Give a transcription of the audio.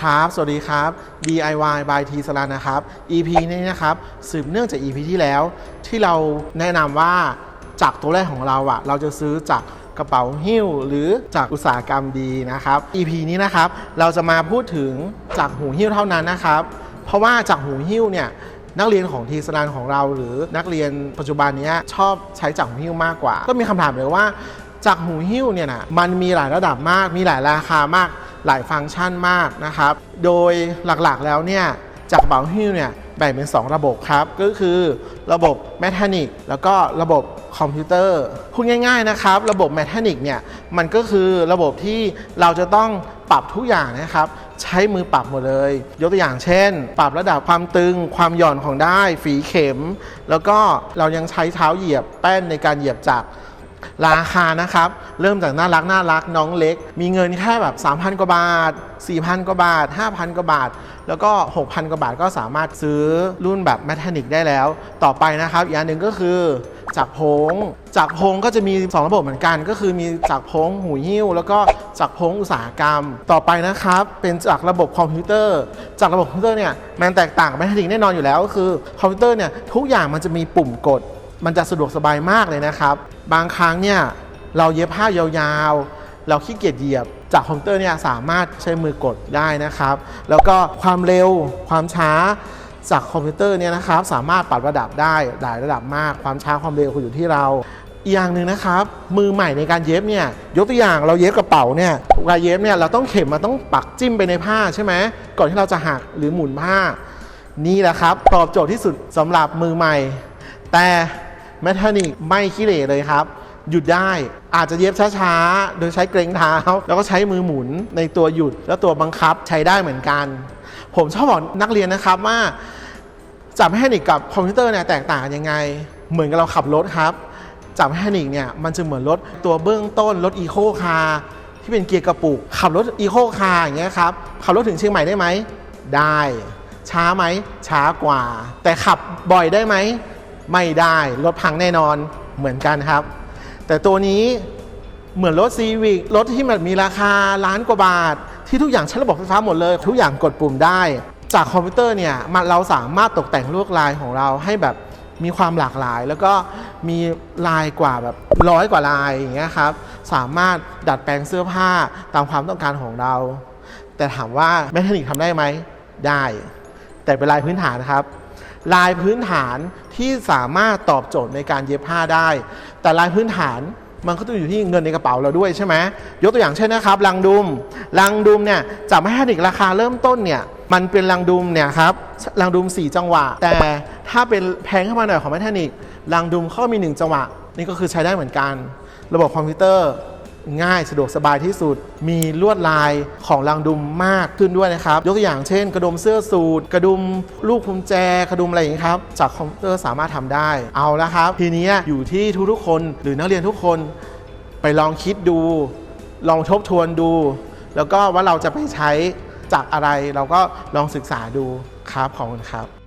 ครับ สวัสดีครับ DIY by T สลานะครับ EP นี้นะครับ สืบเนื่องจาก EP ที่แล้ว ที่เราแนะนำว่าจากตัวแรกของเราอะเราจะซื้อจากกระเป๋าหิ้วหรือจากอุตสาหกรรมดีนะครับ EP นี้นะครับ เราจะมาพูดถึงจากหูหิ้วเท่านั้นนะครับ เพราะว่าจากหูหิ้วเนี่ยนักเรียนของทีสลานของเรา หรือนักเรียนปัจจุบันนี้ชอบใช้จากหูหิ้วมากกว่า ก็มีคำถามเลยว่า จากหูหิ้วเนี่ยนะมันมีหลายระดับมาก มีหลายราคามาก หลายฟังก์ชันมากนะครับ โดยหลักๆแล้วเนี่ยจากเป๋าหิ้วเนี่ยแบ่งเป็น 2 ระบบครับ ก็คือระบบแมชานิกแล้วก็ระบบคอมพิวเตอร์พูดง่ายๆนะครับ ระบบแมชานิกเนี่ยมันก็คือระบบที่เราจะต้องปรับทุกอย่างนะครับ ใช้มือปรับหมดเลย ยกตัวอย่างเช่น ปรับระดับความตึง ความหย่อนของได้ ฝีเข็ม แล้วก็เรายังใช้เท้าเหยียบแป้นในการเหยียบจักร ราคานะครับ เริ่มจากน่ารักน่ารักน้องเล็ก มีเงินแค่แบบ 3,000 กว่าบาท 4,000 กว่าบาท 5,000 กว่าบาท แล้วก็ 6,000 กว่าบาทก็สามารถซื้อรุ่นแบบแมทนิกได้แล้ว ต่อไปนะครับ อีกอันหนึ่งก็คือจักพงจักพงก็จะมี 2 ระบบเหมือนกัน ก็คือมีจักพงหูหิ้ว แล้วก็จักพงอุตสาหกรรม ต่อไปนะครับ เป็นจากระบบคอมพิวเตอร์ จากระบบคอมพิวเตอร์เนี่ยมันแตกต่างกับแมทนิกแน่นอนอยู่แล้วก็คือคอมพิวเตอร์เนี่ยทุกอย่างมันจะมีปุ่มกด มันจะสะดวกสบายมากเลยนะครับ บางครั้งเนี่ยเราเย็บผ้ายาวๆ เราขี้เกียจเหยียบ จากคอมพิวเตอร์เนี่ยสามารถใช้มือกดได้นะครับ แล้วก็ความเร็วความช้าจากคอมพิวเตอร์เนี่ยนะครับ สามารถปรับระดับได้หลายระดับมาก ความช้าความเร็วคืออยู่ที่เราอีกอย่างหนึ่งนะครับ มือใหม่ในการเย็บเนี่ยยกตัวอย่างเราเย็บกระเป๋าเนี่ยเวลาเย็บเนี่ยเราต้องเข็มมาต้องปักจิ้มไปในผ้าใช่ไหมก่อนที่เราจะหักหรือหมุนผ้า นี่แหละครับตอบโจทย์ที่สุดสำหรับมือใหม่ แต่ แมทานิกไม่ขี้เหร่เลยครับ หยุดได้อาจจะเย็บช้าๆ โดยใช้เกรงเท้า แล้วก็ใช้มือหมุนในตัวหยุด แล้วตัวบังคับใช้ได้เหมือนกัน ผมชอบบอกนักเรียนนะครับว่าจับแมคานิกกับคอมพิวเตอร์เนี่ยแตกต่างกันยังไง เหมือนกับเราขับรถครับจับแมคานิกเนี่ยมันจะเหมือนรถตัวเบื้องต้นรถอีโคคาร์ที่เป็นเกียร์กระปุก ขับรถอีโคคาร์อย่างเงี้ยครับขับรถถึงเชียงใหม่ได้ไหมได้ ช้าไหมช้ากว่า แต่ขับบ่อยได้ไหม ไม่ได้รถพังแน่นอนเหมือนกันครับ แต่ตัวนี้เหมือนรถซีวิกรถที่มันมีราคาล้านกว่าบาท ที่ทุกอย่างใช้ระบบไฟฟ้าหมดเลย ทุกอย่างกดปุ่มได้ จากคอมพิวเตอร์เนี่ยมันเราสามารถตกแต่งลวดลายของเราให้แบบมีความหลากหลาย แล้วก็มีลายกว่าแบบร้อยกว่าลายอย่างเงี้ยครับสามารถดัดแปลงเสื้อผ้าตามความต้องการของเรา แต่ถามว่าแมคานิกทำได้ไหมได้ แต่เป็นลายพื้นฐานครับ ลายพื้นฐาน ที่สามารถตอบโจทย์ในการเย็บผ้าได้ แต่ลายพื้นฐานมันก็ต้องอยู่ที่เงินในกระเป๋าเราด้วยใช่ไหมยกตัวอย่างเช่นนะครับลังดุมลังดุมเนี่ยจากแมคานิกราคาเริ่มต้นเนี่ยมันเป็นลังดุมเนี่ยครับลังดุม 4 จังหวะ แต่ถ้าเป็นแพงขึ้นมาหน่อยของแมคานิกลังดุมเขามี 1 จังหวะ นี่ก็คือใช้ได้เหมือนกัน ระบบคอมพิวเตอร์ ง่ายสะดวกสบายที่สุด มีลวดลายของรังดุมมากขึ้นด้วยนะครับ ยกตัวอย่างเช่น กระดุมเสื้อสูทกระดุมลูกคุมแจกระดุมอะไรอย่างนี้ครับจากคอมพิวเตอร์สามารถทำได้เอาละครับ ทีนี้อยู่ที่ทุกๆคนหรือนักเรียนทุกคนไปลองคิดดู ลองทบทวนดู แล้วก็ว่าเราจะไปใช้จากอะไรเราก็ลองศึกษาดูครับขอบคุณครับ